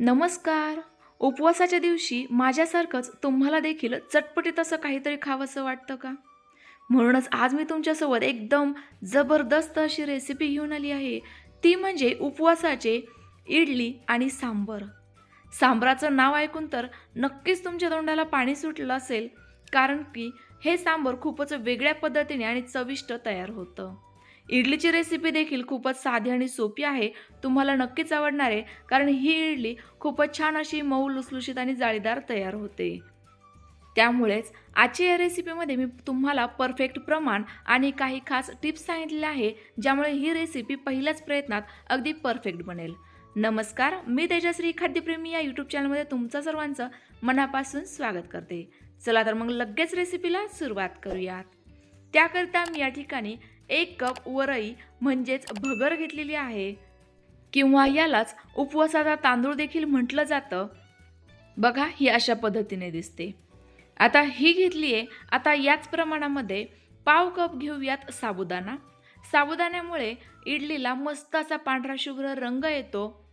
नमस्कार. उपवासाच्या दिवशी माझ्यासारखंच तुम्हाला देखील चटपटीत असं काहीतरी खावंसं वाटतं का? म्हणूनच आज मी तुमच्यासोबत एकदम जबरदस्त अशी रेसिपी घेऊन आली आहे. ती म्हणजे उपवासाचे इडली आणि सांबर. सांबराचं नाव ऐकून तर नक्कीच तुमच्या तोंडाला पाणी सुटलं असेल कारण की हे सांबर खूपच वेगळ्या पद्धतीने आणि चविष्ट तयार होतं. इडलीची रेसिपी देखील खूपच साधी आणि सोपी आहे. तुम्हाला नक्कीच आवडणार आहे कारण ही इडली खूपच छान अशी मऊ लुसलुशीत आणि जाळीदार तयार होते. त्यामुळेच आजच्या या रेसिपीमध्ये मी तुम्हाला परफेक्ट प्रमाण आणि काही खास टिप्स सांगितलेले आहे ज्यामुळे ही रेसिपी पहिल्याच प्रयत्नात अगदी परफेक्ट बनेल. नमस्कार मी तेजश्री खाद्यप्रेमी या यूट्यूब चॅनलमध्ये तुमचं सर्वांचं मनापासून स्वागत करते. चला तर मग लगेच रेसिपीला सुरुवात करूयात. त्याकरिता मी या ठिकाणी एक कप वरई म्हणजेच भगर घेतलेली आहे. किंवा यालाच उपवासाचा तांदूळ देखील म्हटलं जातं. बघा ही अशा पद्धतीने दिसते. आता ही घेतली आहे आता याच प्रमाणामध्ये पाव कप घेऊयात साबुदाणा. साबुदाण्यामुळे इडलीला मस्त असा पांढरा शुभ्र रंग येतो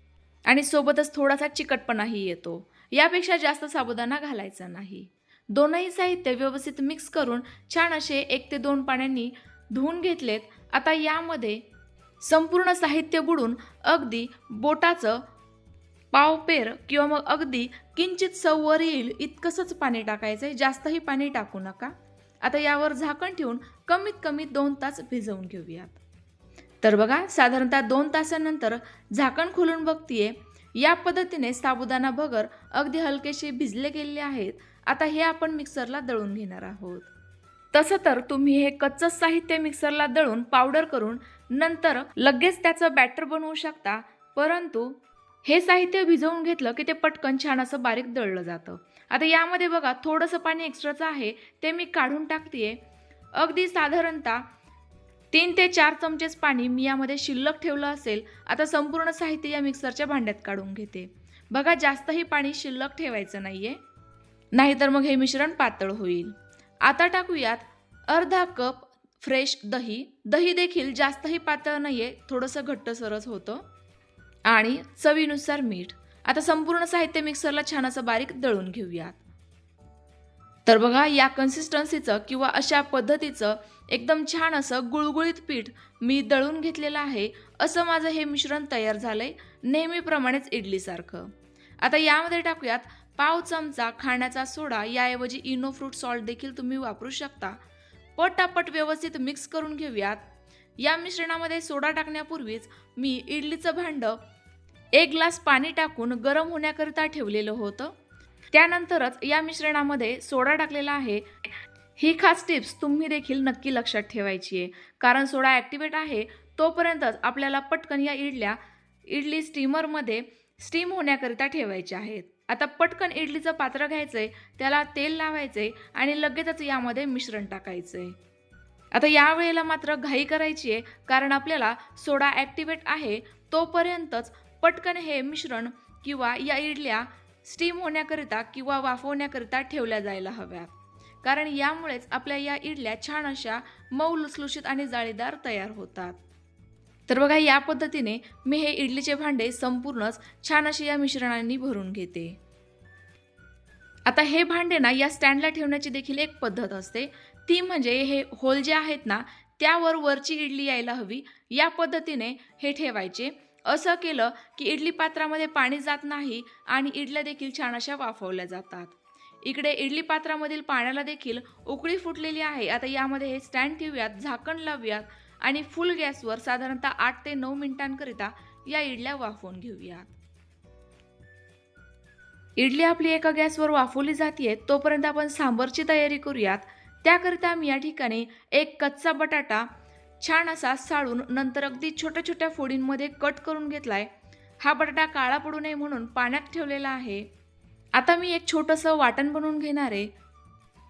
आणि सोबतच थोडासा चिकटपणाही येतो. यापेक्षा जास्त साबुदाणा घालायचा नाही. दोनही साहित्य व्यवस्थित मिक्स करून छान असे एक ते दोन पाण्याने धुवून घेतलेत. आता यामध्ये संपूर्ण साहित्य बुडून अगदी बोटाचं पावपेर किंवा मग अगदी किंचित सव्वर येईल इतकंसंच पाणी टाकायचं आहे जास्तही पाणी टाकू नका. आता यावर झाकण ठेवून कमीत कमी दोन तास भिजवून घेऊयात. तर बघा साधारणतः दोन तासानंतर झाकण खोलून बघतीये. या पद्धतीने साबुदाणा भगर अगदी हलकेसे भिजले गेलेले आहेत. आता हे आपण मिक्सरला दळून घेणार आहोत. तसं तर तुम्ही हे कच्चं साहित्य मिक्सरला दळून पावडर करून नंतर लगेच त्याचं बॅटर बनवू शकता. परंतु हे साहित्य भिजवून घेतलं की ते पटकन छान असं बारीक दळलं जातं. आता यामध्ये बघा थोडंसं पाणी एक्स्ट्राचं आहे ते मी काढून टाकते अगदी साधारणतः तीन ते चार चमचेच पाणी मी यामध्ये शिल्लक ठेवलं असेल आता संपूर्ण साहित्य या मिक्सरच्या भांड्यात काढून घेते. बघा जास्तही पाणी शिल्लक ठेवायचं नाही आहे नाहीतर मग हे मिश्रण पातळ होईल. आता टाकूयात अर्धा कप फ्रेश दही. दही देखील जास्तही पातळ नाहीये थोडंसं घट्ट सरस होतं. आणि चवीनुसार मीठ. आता संपूर्ण साहित्य मिक्सरला छान असं बारीक दळून घेऊयात. तर बघा या कन्सिस्टन्सीचं किंवा अशा पद्धतीचं एकदम छान असं गुळगुळीत पीठ मी दळून घेतलेलं आहे. असं माझं हे मिश्रण तयार झालंय नेहमीप्रमाणेच इडलीसारखं. आता यामध्ये टाकूयात पाव चमचा खाण्याचा सोडा याऐवजी इनो फ्रूट सॉल्ट देखील तुम्ही वापरू शकता. पटापट व्यवस्थित मिक्स करून घेऊयात. या मिश्रणामध्ये सोडा टाकण्यापूर्वीच मी इडलीचं भांडं एक ग्लास पाणी टाकून गरम होण्याकरिता ठेवलेलं होतं. त्यानंतरच या मिश्रणामध्ये सोडा टाकलेला आहे. ही खास टिप्स तुम्ही देखील नक्की लक्षात ठेवायची आहे. कारण सोडा ॲक्टिवेट आहे तोपर्यंतच आपल्याला पटकन या इडल्या इडली स्टीमरमध्ये स्टीम होण्याकरिता ठेवायच्या आहेत. आता पटकन इडलीचं पात्र घ्यायचं आहे त्याला तेल लावायचंय आणि लगेचच यामध्ये मिश्रण टाकायचं आहे आता या वेळेला मात्र घाई करायची आहे कारण आपल्याला सोडा ॲक्टिवेट आहे तोपर्यंतच पटकन हे मिश्रण किंवा या इडल्या स्टीम होण्याकरिता किंवा वाफवण्याकरिता ठेवल्या जायला हव्यात. कारण यामुळेच आपल्या या इडल्या छान अशा मऊ लुसलुशीत आणि जाळीदार तयार होतात. तर बघा या पद्धतीने मी हे इडलीचे भांडे संपूर्णच छान अशी या मिश्रणांनी भरून घेते. आता हे भांडे ना या स्टँडला ठेवण्याची देखील एक पद्धत असते. ती म्हणजे हे होल जे आहेत ना त्यावर वरची इडली यायला हवी. या पद्धतीने हे ठेवायचे. असं केलं की इडली पात्रामध्ये पाणी जात नाही आणि इडल्या देखील छान अशा वाफवल्या जातात. इकडे इडली पात्रामधील पाण्याला देखील उकळी फुटलेली आहे. आता यामध्ये हे स्टँड ठेवूयात झाकण लावूयात. आणि फुल गॅसवर साधारणतः आठ ते नऊ मिनिटांकरिता या इडल्या वाफवून घेऊयात इडली आपली एका गॅसवर वाफवली जाते तोपर्यंत आपण सांबरची तयारी करूयात. त्याकरिता मी या ठिकाणी एक कच्चा बटाटा छान असा साळून नंतर अगदी छोट्या छोट्या फोडींमध्ये कट करून घेतलाय. हा बटाटा काळा पडू नये म्हणून पाण्यात ठेवलेला आहे. आता मी एक छोटंसं वाटण बनवून घेणार आहे.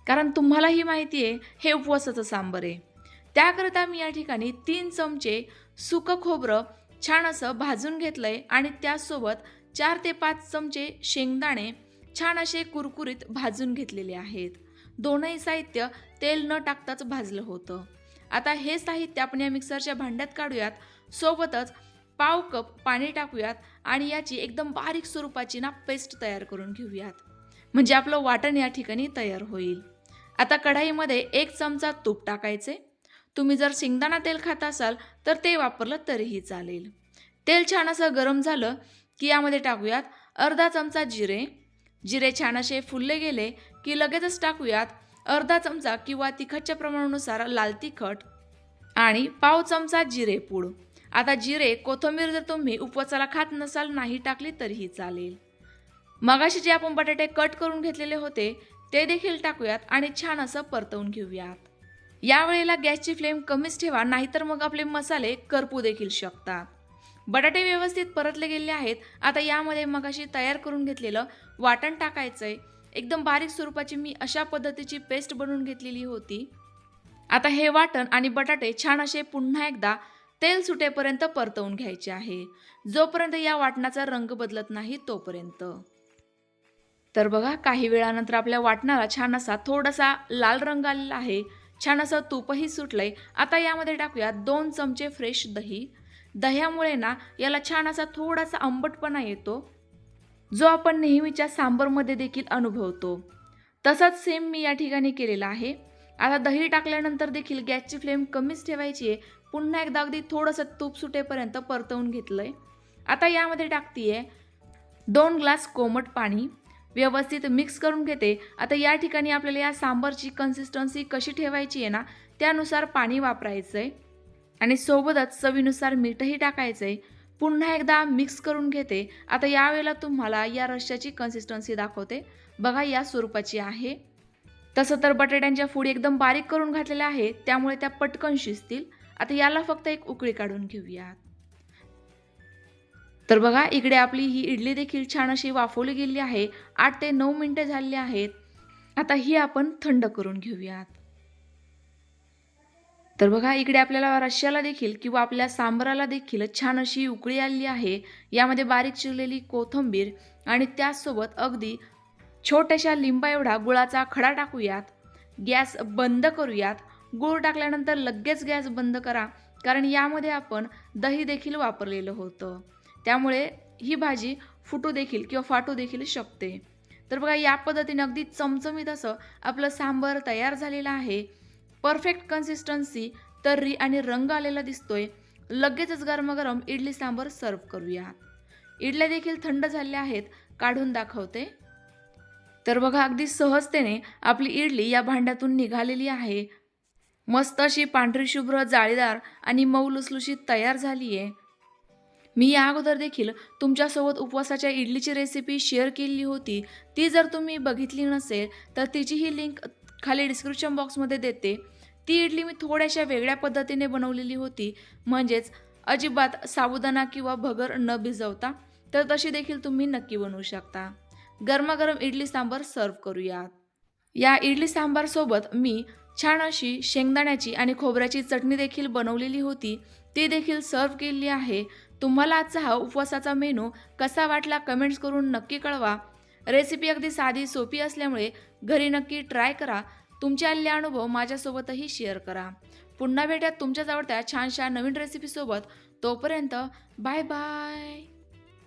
कारण तुम्हालाही माहिती आहे हे उपवासाचं सांबर आहे. त्याकरता मी या ठिकाणी तीन चमचे सुकं खोबरं छान असं भाजून घेतलं आहे आणि त्याचसोबत चार ते पाच चमचे शेंगदाणे छान असे कुरकुरीत भाजून घेतलेले आहेत. दोनही साहित्य तेल न टाकताच भाजलं होतं. आता हे साहित्य आपण या मिक्सरच्या भांड्यात काढूयात. सोबतच पाव कप पाणी टाकूयात आणि याची एकदम बारीक स्वरूपाची ना पेस्ट तयार करून घेऊयात. म्हणजे आपलं वाटण या ठिकाणी तयार होईल. आता कढाईमध्ये एक चमचा तूप टाकायचे. तुम्ही जर शेंगदाणा तेल खात असाल तर ते वापरलं तरीही चालेल. तेल छान असं गरम झालं की यामध्ये टाकूयात अर्धा चमचा जिरे. जिरे छान असे फुलले गेले की लगेचच टाकूयात अर्धा चमचा किंवा तिखटच्या प्रमाणानुसार लाल तिखट आणि पाव चमचा जिरे पूड. आता जिरे कोथिंबीर जर तुम्ही उपवासाला खात नसाल नाही टाकली तरीही चालेल. मगाशी जे आपण बटाटे कट करून घेतलेले होते ते देखील टाकूयात आणि छान असं परतवून घेऊयात. यावेळेला गॅसची फ्लेम कमीच ठेवा नाहीतर मग आपले मसाले करपू देखील शकतात. बटाटे व्यवस्थित परतले गेले आहेत. आता यामध्ये मगाशी तयार करून घेतलेलं वाटण टाकायचं आहे एकदम बारीक स्वरूपाची मी अशा पद्धतीची पेस्ट बनवून घेतलेली होती. आता हे वाटण आणि बटाटे छान असे पुन्हा एकदा तेल सुटेपर्यंत परतवून घ्यायचे आहे. जोपर्यंत या वाटणाचा रंग बदलत नाही तोपर्यंत. तर बघा काही वेळानंतर आपल्या वाटणाला छान असा थोडासा लाल रंग आलेला आहे. छान असं तूपही सुटलंय. आता यामध्ये टाकूया दोन चमचे फ्रेश दही. दह्यामुळे ना याला छान असा थोडासा आंबटपणा येतो जो आपण नेहमीच्या सांबरमध्ये देखील अनुभवतो. तसाच सेम मी या ठिकाणी केलेला आहे. आता दही टाकल्यानंतर देखील गॅसची फ्लेम कमीच ठेवायची आहे. पुन्हा एकदा अगदी थोडंसं तूप सुटेपर्यंत परतवून घेतलं आहे आता यामध्ये टाकतीये दोन ग्लास कोमट पाणी. व्यवस्थित मिक्स करून घेते. आता या ठिकाणी आपल्याला या सांबरची कन्सिस्टन्सी कशी ठेवायची आहे ना त्यानुसार पाणी वापरायचं आहे आणि सोबतच चवीनुसार मीठही टाकायचं आहे पुन्हा एकदा मिक्स करून घेते. आता यावेळेला तुम्हाला या रश्श्याची कन्सिस्टन्सी दाखवते. बघा या स्वरूपाची आहे. तसं तर बटाट्यांच्या फुडी एकदम बारीक करून घातलेल्या आहेत. त्यामुळे त्या पटकन शिजतील. आता याला फक्त एक उकळी काढून घेऊयात. तर बघा इकडे आपली ही इडली देखील छान अशी वाफवली गेली आहे. आठ ते नऊ मिनटं झाली आहेत. आता ही आपण थंड करून घेऊयात. तर बघा इकडे आपल्याला रश्याला देखील किंवा आपल्या सांबराला देखील छान अशी उकळी आली आहे. यामध्ये बारीक चिरलेली कोथिंबीर आणि त्याचसोबत अगदी छोट्याशा लिंबा एवढा गुळाचा खडा टाकूयात. गॅस बंद करूयात. गूळ टाकल्यानंतर लगेच गॅस बंद करा कारण यामध्ये आपण दही देखील वापरलेलं होतं. त्यामुळे ही भाजी फुटू देखील किंवा फाटू देखील शकते. तर बघा या पद्धतीने अगदी चमचमीत असं आपलं सांबर तयार झालेलं आहे. परफेक्ट कन्सिस्टन्सी तर्री आणि रंग आलेला दिसतोय. लगेचच गरमागरम इडली सांबर सर्व करूया. इडल्या देखील थंड झाल्या आहेत काढून दाखवते. तर बघा अगदी सहजतेने आपली इडली या भांड्यातून निघालेली आहे. मस्त अशी पांढरी शुभ्र जाळीदार आणि मऊ लुसलुशीत तयार झाली आहे मी या अगोदर देखील तुमच्यासोबत उपवासाच्या इडलीची रेसिपी शेअर केली होती. ती जर तुम्ही बघितली नसेल तर तिची ही लिंक खाली डिस्क्रिप्शन बॉक्समध्ये देते. ती इडली मी थोड्याशा वेगळ्या पद्धतीने बनवलेली होती. म्हणजेच अजिबात साबुदाणा किंवा भगर न भिजवता तर तशी देखील तुम्ही नक्की बनवू शकता. गरमागरम इडली सांबार सर्व करूयात. या इडली सांबारसोबत मी छान अशी शेंगदाण्याची आणि खोबऱ्याची चटणी देखील बनवलेली होती. ती देखील सर्व केली आहे. तुम्हाला आजचा हा उपवासाचा मेनू कसा वाटला कमेंट्स करून नक्की कळवा. रेसिपी अगदी साधी सोपी असल्यामुळे घरी नक्की ट्राय करा. तुमचे आलेले अनुभव माझ्यासोबतही शेअर करा. पुन्हा भेटूयात तुमच्याच आवडत्या छानशा नवीन रेसिपीसोबत तोपर्यंत बाय बाय